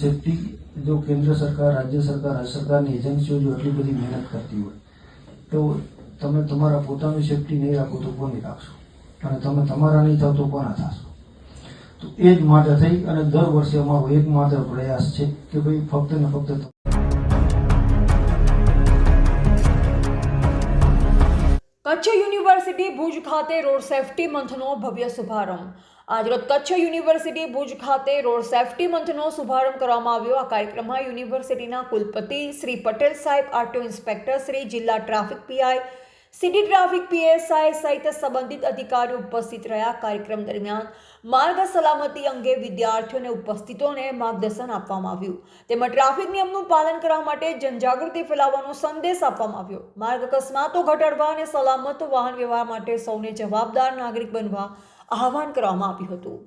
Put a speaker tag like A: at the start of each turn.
A: Safety જો કેન્દ્ર સરકાર, રાજ્ય સરકાર, રાજ્ય સરકારની એજન્સીઓ જો એટલી બધી મહેનત કરતી હોય, તો તમે તમારા પોતાની સેફટી નહીં રાખો તો કોની રાખશો? અને તમે તમારા નહીં થાવ તો કોના થશો? તો એ જ માટે થઈ અને દર વર્ષે અમારો એકમાત્ર પ્રયાસ છે કે ભાઈ ફક્ત ને ફક્ત
B: કચ્છ યુનિવર્સિટી ભુજ ખાતે રોડ સેફટી મંથનો ભવ્ય શુભારંભ. આજરોજ કચ્છ યુનિવર્સિટી ભુજ ખાતે રોડ સેફટી મંથનો શુભારંભ કરવામાં આવ્યો. આ કાર્યક્રમમાં યુનિવર્સિટીના કુલપતિ શ્રી પટેલ સાહેબ, આરટીઓ ઇન્સ્પેક્ટર શ્રી જિલ્લા traffic PI city traffic PSI સહિત સંબંધિત અધિકારીઓ ઉપસ્થિત રહ્યા. કાર્યક્રમ દરમિયાન માર્ગ સલામતી અંગે વિદ્યાર્થીઓને ઉપસ્થિતોને માર્ગદર્શન આપવામાં આવ્યું. તેમજ ટ્રાફિક નિયમનું પાલન કરવા માટે જનજાગૃતિ ફેલાવવાનો સંદેશ આપવામાં આવ્યો. માર્ગ અકસ્માતો ઘટાડવા અને સલામત વાહન વ્યવહાર માટે સૌને જવાબદાર નાગરિક બનવા આહવાન કરવામાં આવ્યું હતું.